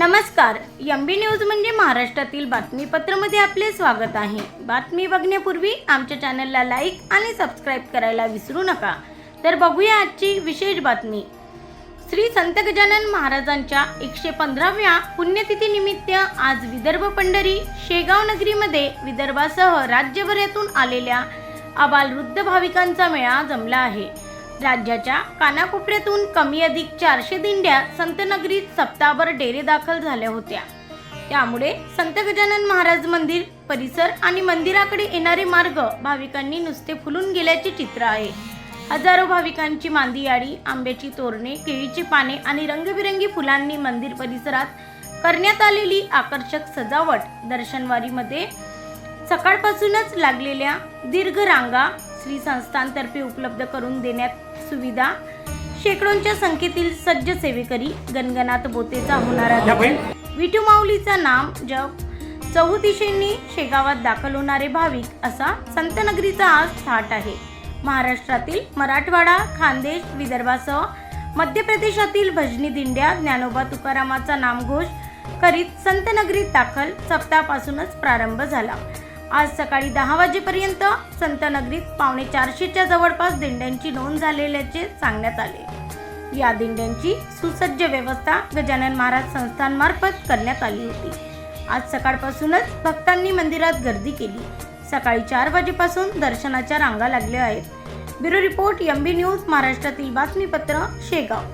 नमस्कार. M B news म्हणजे महाराष्ट्रातील बातमीपत्रामध्ये आपले स्वागत आहे. बातमी बघण्यापूर्वी आमच्या चॅनलला लाईक आणि सबस्क्राईब करायला विसरू नका. तर बघूया आजची विशेष बातमी. श्री संत गजानन महाराजांच्या एकशे पंधराव्या पुण्यतिथीनिमित्त आज विदर्भ पंढरी शेगाव नगरीमध्ये विदर्भासह राज्यभरातून आलेल्या आबालवृद्ध भाविकांचा मेळा जमला आहे. राज्याच्या कानाकोपऱ्यातून कमी अधिक चारशे दिंड्या संतनगरीत सप्ताहभर डेरे दाखल झाल्या होत्या. त्यामुळे संत गजानन महाराज मंदिर परिसर आणि मंदिराकडे येणारे मार्ग भाविकांनी नुसते फुलून गेल्याचे चित्र आहे. हजारो भाविकांची मांदी आंब्याची तोरणे केळीची पाने आणि रंगबिरंगी फुलांनी मंदिर परिसरात करण्यात आलेली आकर्षक सजावट दर्शनवारीमध्ये सकाळपासूनच लागलेल्या दीर्घ रांगा श्री संस्थांतर्फे उपलब्ध करून देण्यात सुविधा. शेकडोंच्या संख्येतील सज्ज सेवेकरी गणगणात बोतेचा होणारा. विठू माऊलीचा नाम जप. चौदिशेंनी शेगावात दाखल होणारे भाविक असा संतनगरीचा आज थाट आहे. महाराष्ट्रातील मराठवाडा खानदेश विदर्भासह मध्य प्रदेशातील भजनी दिंड्या ज्ञानोबा तुकारामाचा नामघोष करीत संतनगरीत दाखल सप्ताहापासूनच प्रारंभ झाला. आज सकाळी दहा वाजेपर्यंत संतनगरीत पावणे चारशेच्या जवळपास दिंड्यांची नोंद झालेल्याचे सांगण्यात आले. या दिंड्यांची सुसज्ज व्यवस्था गजानन महाराज संस्थांमार्फत करण्यात आली होती. आज सकाळपासूनच भक्तांनी मंदिरात गर्दी केली. सकाळी चार वाजेपासून दर्शनाच्या रांगा लागल्या आहेत. Bureau report M B news महाराष्ट्रातील बातमीपत्र शेगाव.